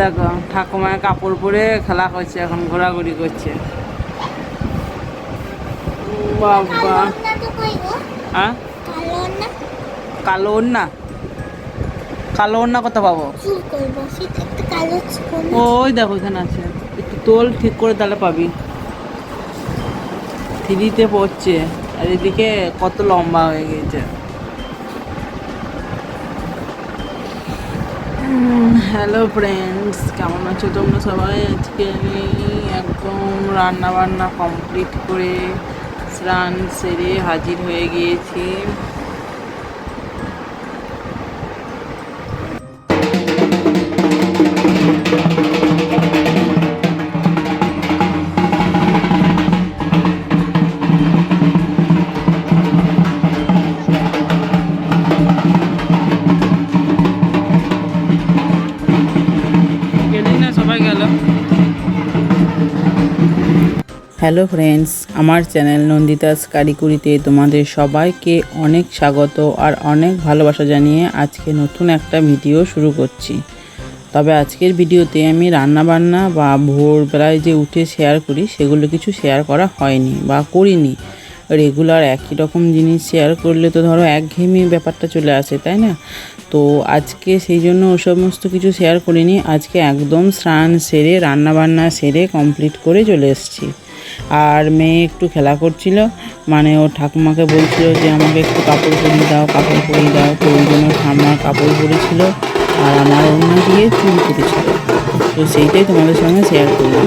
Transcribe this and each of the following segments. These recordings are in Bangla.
দেখো ঠাকুমায় কাপড় পরে খেলা করছে, এখন ঘোরাঘুরি করছে। বাবা। হ্যাঁ কালো ওড়না? কালো ওড়না কত পাবো? ওই দেখো, এখানে আছে। একটু তোল ঠিক করে তাহলে পাবি। থ্রিতে পড়ছে, আর এদিকে কত লম্বা হয়ে গেছে। হ্যালো ফ্রেন্ডস কেমন আছো তোমরা সবাই? আজকে আমি একদম রান্নাবান্না কমপ্লিট করে স্নান সেরে হাজির হয়ে গিয়েছি। হ্যালো ফ্রেন্ডস, আমার চ্যানেল নন্দিতাস কারিকুরিতে তোমাদের সবাইকে অনেক স্বাগত আর অনেক ভালোবাসা জানিয়ে আজকে নতুন একটা ভিডিও শুরু করছি। তবে আজকের ভিডিওতে আমি রান্না বান্না বা ভোরবেলায় যে উঠে শেয়ার করি, সেগুলো কিছু শেয়ার করা হয়নি বা করিনি। রেগুলার একই রকম জিনিস শেয়ার করলে তো ধরো একঘেয়েমি ব্যাপারটা চলে আসে, তাই না? তো আজকে সেই জন্য ও সমস্ত কিছু শেয়ার করিনি। আজকে একদম স্নান সেরে রান্না বান্না সেরে কমপ্লিট করে চলে এসেছি। আর মেয়ে একটু খেলা করছিল। মানে ও ঠাকুমাকে বলছিল যে, আমাকে একটু কাপড় পরিয়ে দাও, কাপড় পরিয়ে দাও। তো ওই জন্য ঠাম্মা কাপড় পরেছিল আর আমার অন্য দিয়ে চুল কেটেছিল। তো সেইটাই তোমাদের সঙ্গে শেয়ার করলাম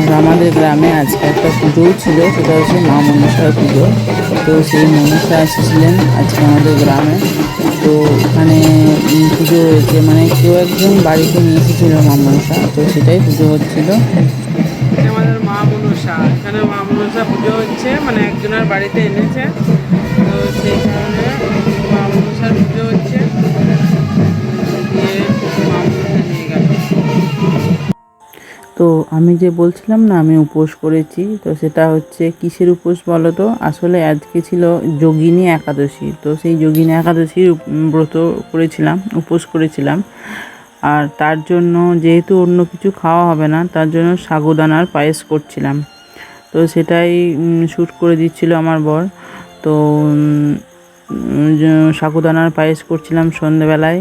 আর আমাদের গ্রামে আজকে একটা পুজোও ছিল, সেটা হচ্ছে মা মনসার পুজো। তো সেই মনসা এসেছিলেন আজকে আমাদের গ্রামে। তো ওখানে পুজো হয়েছে মানে কেউ একজন বাড়িতে নিয়ে এসেছিল মা মনসা, তো সেটাই পুজো হচ্ছিল। আমাদের মা মনসা। এখানে মা মনসা পুজো হচ্ছে মানে একজনের বাড়িতে এনেছে। তো সেই কারণে মা মনসার পুজো হচ্ছে। তো আমি যে বলছিলাম না, আমি উপোস করেছি। তো সেটা হচ্ছে, কিসের উপোস বলো তো? আসলে আজকে ছিল যোগিনী একাদশী। তো সেই যোগিনী একাদশীর ব্রত করেছিলাম, উপোস করেছিলাম। আর তার জন্য যেহেতু অন্য কিছু খাওয়া হবে না, তার জন্য সাগুদানার পায়েস করছিলাম। তো সেটাই শ্যুট করে দিচ্ছিল আমার বর। তো সাগুদানার পায়েস করছিলাম সন্ধেবেলায়।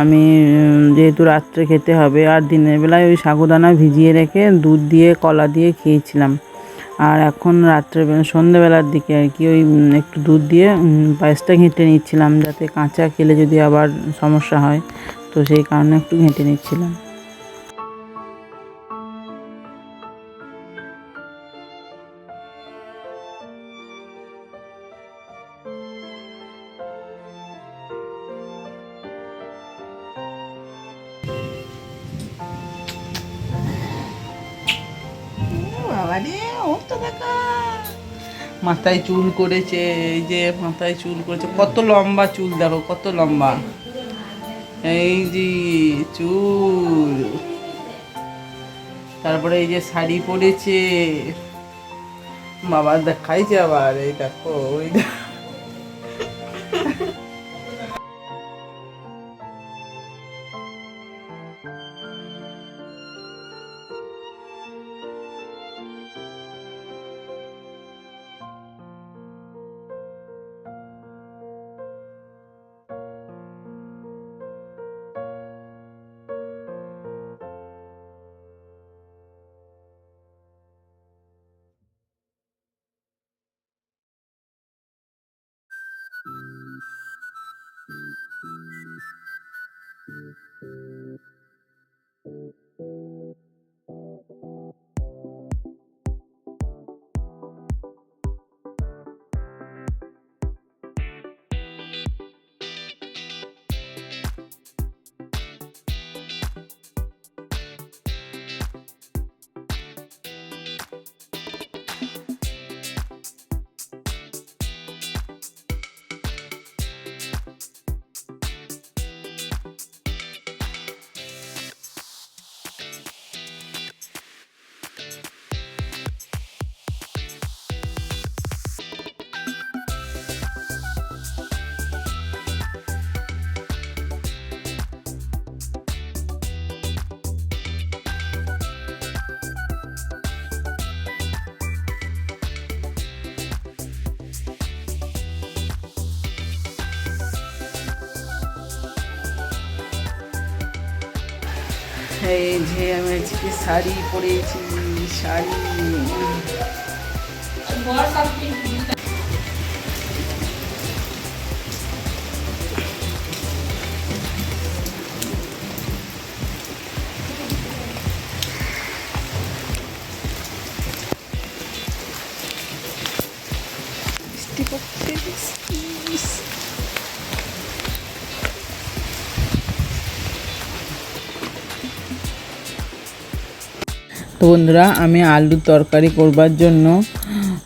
আমি যেহেতু রাত্রে খেতে হবে, আর দিনের বেলায় ওই সাগুদানা ভিজিয়ে রেখে দুধ দিয়ে, কলা দিয়ে খেয়েছিলাম। আর এখন রাত্রে, সন্ধেবেলার দিকে আর কি ওই একটু দুধ দিয়ে পায়েসটা ঘেঁটে নিচ্ছিলাম যাতে কাঁচা খেলে যদি আবার সমস্যা হয় তো সেই কারণে একটু ঘেঁটে নিচ্ছিলাম। মাথায় চুল করেছে, এই যে মাথায় চুল করেছে, কত লম্বা চুল দেখো, কত লম্বা। এই যে চুল। তারপরে এই যে শাড়ি পরেছে। বাবা দেখাইছে আবার, এই দেখো, ওই দেখো। যে আমি আজকে শাড়ি পরেছি শাড়ি বৃষ্টি পড়তে ইস। তো বন্ধুরা, আমি আলুর তরকারি করবার জন্য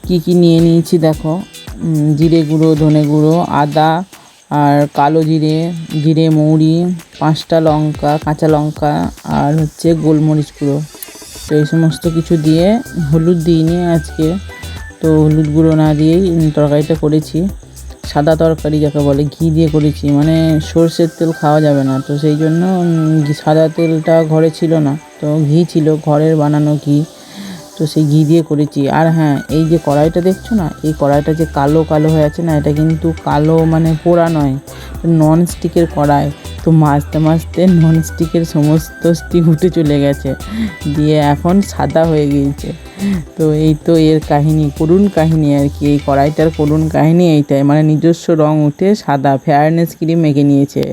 কি কি নিয়ে নিয়েছি দেখো। জিরে গুঁড়ো, ধনে গুঁড়ো, আদা আর কালো জিরে জিরে, মৌরি, পাঁচটা লঙ্কা, কাঁচা লঙ্কা আর হচ্ছে গোলমরিচ গুঁড়ো। তো এই সমস্ত কিছু দিয়ে হলুদ দিইনি আজকে। তো হলুদ গুঁড়ো না দিয়েই তরকারিটা করেছি। সাদা তরকারি যাকে বলে, ঘি দিয়ে করেছি। মানে সর্ষের তেল খাওয়া যাবে না। তো সেই জন্য সাদা তেলটা ঘরে ছিল না। তো ঘি ছিল ঘরের বানানো ঘি, তো সেই ঘি দিয়ে করেছি। আর হ্যাঁ এই যে কড়াইটা দেখছ না, এই কড়াইটা যে কালো কালো হয়ে আছে না, এটা কিন্তু কালো মানে পোড়া নয় নন স্টিকের কড়াই। তো মাজতে মাজতে নন স্টিকের সমস্ত স্টিক উঠে চলে গেছে, দিয়ে এখন সাদা হয়ে গিয়েছে। তো এই তো এর কাহিনী, করুণ কাহিনী আর কি, এই কড়াইটার করুণ কাহিনী এইটাই মানে নিজস্ব রং উঠে সাদা ফেয়ারনেস ক্রিম মেখে নিয়েছে।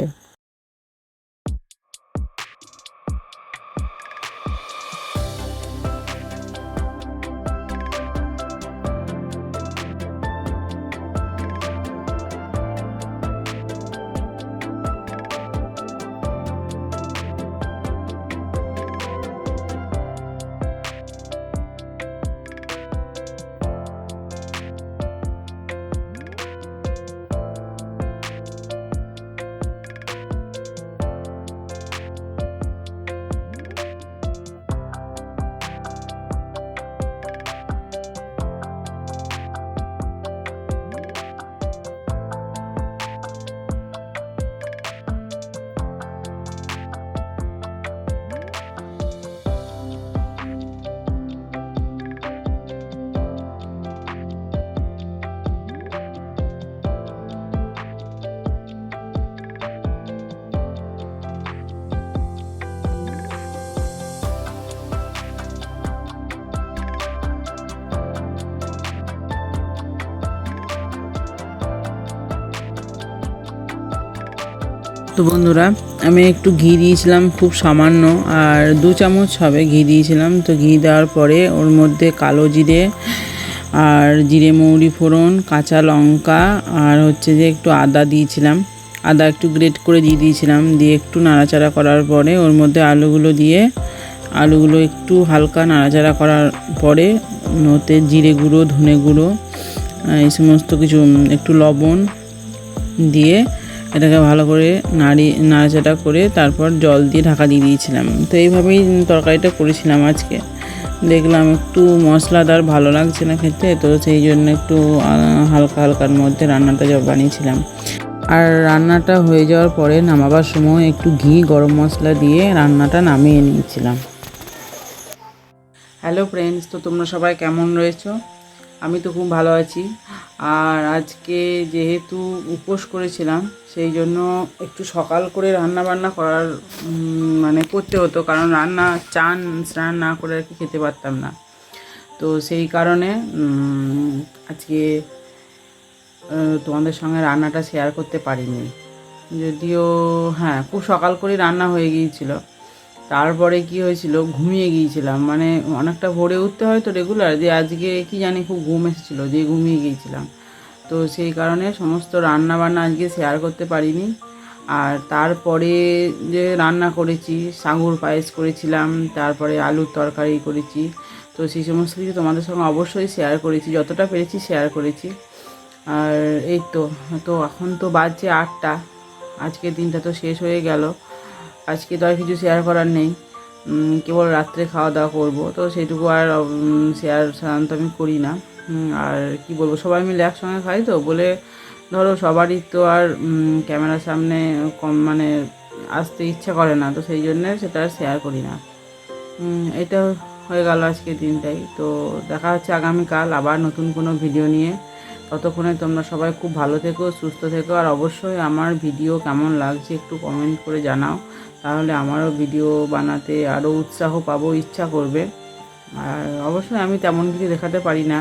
তো বন্ধুরা, আমি একটু ঘি দিয়েছিলাম, খুব সামান্য, আর দু চামচ হবে ঘি দিয়েছিলাম। তো ঘি দেওয়ার পরে ওর মধ্যে কালো জিরে, আর জিরে মৌরি ফোড়ন, কাঁচা লঙ্কা, আর হচ্ছে যে একটু আদা দিয়েছিলাম। আদা একটু গ্রেট করে দিয়ে দিয়েছিলাম, দিয়ে একটু নাড়াচাড়া করার পরে ওর মধ্যে আলুগুলো দিয়ে, আলুগুলো একটু হালকা নাড়াচাড়া করার পরে ওতে জিরে গুঁড়ো, ধনে গুঁড়ো এই সমস্ত কিছু একটু লবণ দিয়ে এটাকে ভালো করে নাড়ি, নাড়াচাড়া করে তারপর জল দিয়ে ঢাকা দিয়ে দিয়েছিলাম। তো এইভাবেই তরকারিটা করেছিলাম আজকে। দেখলাম একটু মশলাদার ভালো লাগছে না খেতে, তো সেই জন্য একটু হালকা হালকার মধ্যে রান্নাটা বানিয়েছিলাম। আর রান্নাটা হয়ে যাওয়ার পরে নামাবার সময় একটু ঘি, গরম মশলা দিয়ে রান্নাটা নামিয়ে নিয়েছিলাম। হ্যালো ফ্রেন্ডস, তো তোমরা সবাই কেমন রয়েছো? আমি তো খুব ভালো আছি। আর আজকে যেহেতু উপোস করেছিলাম, সেই জন্য একটু সকাল করে রান্না বান্না করার মানে করতে হতো। কারণ রান্না, চান, স্নান না করে আর কি খেতে পারতাম না। তো সেই কারণে আজকে তোমাদের সঙ্গে রান্নাটা শেয়ার করতে পারিনি। যদিও হ্যাঁ খুব সকাল করে রান্না হয়ে গিয়েছিল। তারপরে কি হয়েছিল? ঘুমিয়ে গিয়েছিলাম। মানে অনেকটা ভোরে উঠতে হয় তো রেগুলার যে আজকে কি জানি খুব ঘুম এসেছিল, যে ঘুমিয়ে গিয়েছিলাম। তো সেই কারণে সমস্ত রান্না বান্না আজকে শেয়ার করতে পারিনি। আর তারপরে যে রান্না করেছি সাঙুর পায়েস করেছিলাম, তারপরে আলুর তরকারি করেছি। তো সেই সমস্ত কিছু তোমাদের সঙ্গে অবশ্যই শেয়ার করেছি, যতটা পেরেছি শেয়ার করেছি। আর এই তো তো এখন তো বাজছে আটটা। আজকের দিনটা তো শেষ হয়ে গেল। আজকে তো আর কিছু শেয়ার করার নেই। কেবল রাত্রে খাওয়া দাওয়া করব। তো সেটুকু আর শেয়ার সাধারণত আমি করি না। আর কি বলব, সবাই মিলে একসঙ্গে খাই তো। বলে ধরো সবারই তো আর ক্যামেরার সামনে কম মানে আসতে ইচ্ছা করে না। তো সেই জন্যে সেটা আর শেয়ার করি না। এটা হয়ে গেল আজকের দিনটাই। তো দেখা হচ্ছে আগামীকাল আবার নতুন কোনো ভিডিও নিয়ে। ততক্ষণে তোমরা সবাই খুব ভালো থেকো, সুস্থ থেকো। আর অবশ্যই আমার ভিডিও কেমন লাগছে একটু কমেন্ট করে জানাও। তাহলে আমারও ভিডিও বানাতে আরও উৎসাহ পাবো, ইচ্ছা করবে। আর অবশ্যই আমি তেমন কিছু দেখাতে পারি না।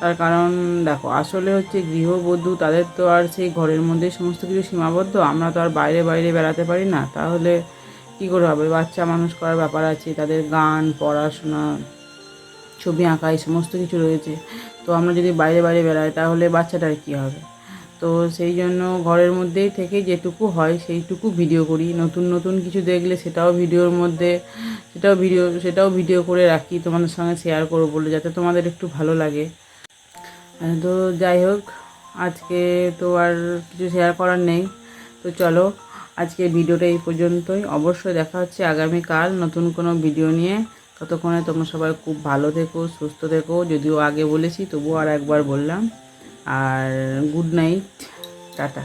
তার কারণ, দেখো, আসলে হচ্ছে গৃহবধূ তাদের তো আর সেই ঘরের মধ্যে সমস্ত কিছু সীমাবদ্ধ। আমরা তো আর বাইরে বাইরে বেড়াতে পারি না। তাহলে কী করে হবে? বাচ্চা মানুষ করার ব্যাপার আছে, তাদের গান, পড়াশোনা, ছবি আঁকা, এই সমস্ত কিছু রয়েছে। তো আমরা যদি বাইরে বাইরে বেড়াই, তাহলে বাচ্চাটার কী হবে? তো সেই জন্য ঘরের মধ্যেই থেকে যেটুকু হয় সেইটুকু ভিডিও করি। নতুন নতুন কিছু দেখলে সেটাও ভিডিওর মধ্যে, সেটাও ভিডিও সেটাও ভিডিও করে রাখি, তোমাদের সঙ্গে শেয়ার করব বলে, যাতে তোমাদের একটু ভালো লাগে। তো যাই হোক, আজকে তো আর কিছু শেয়ার করার নেই। তো চলো আজকে ভিডিওটা এই পর্যন্তই। অবশ্যই দেখা হচ্ছে আগামীকাল নতুন কোনো ভিডিও নিয়ে। ততক্ষণে তোমরা সবাই খুব ভালো থেকো, সুস্থ থেকো। যদিও আগে বলেছি, তবুও আর একবার বললাম। আর গুড নাইট টাটা।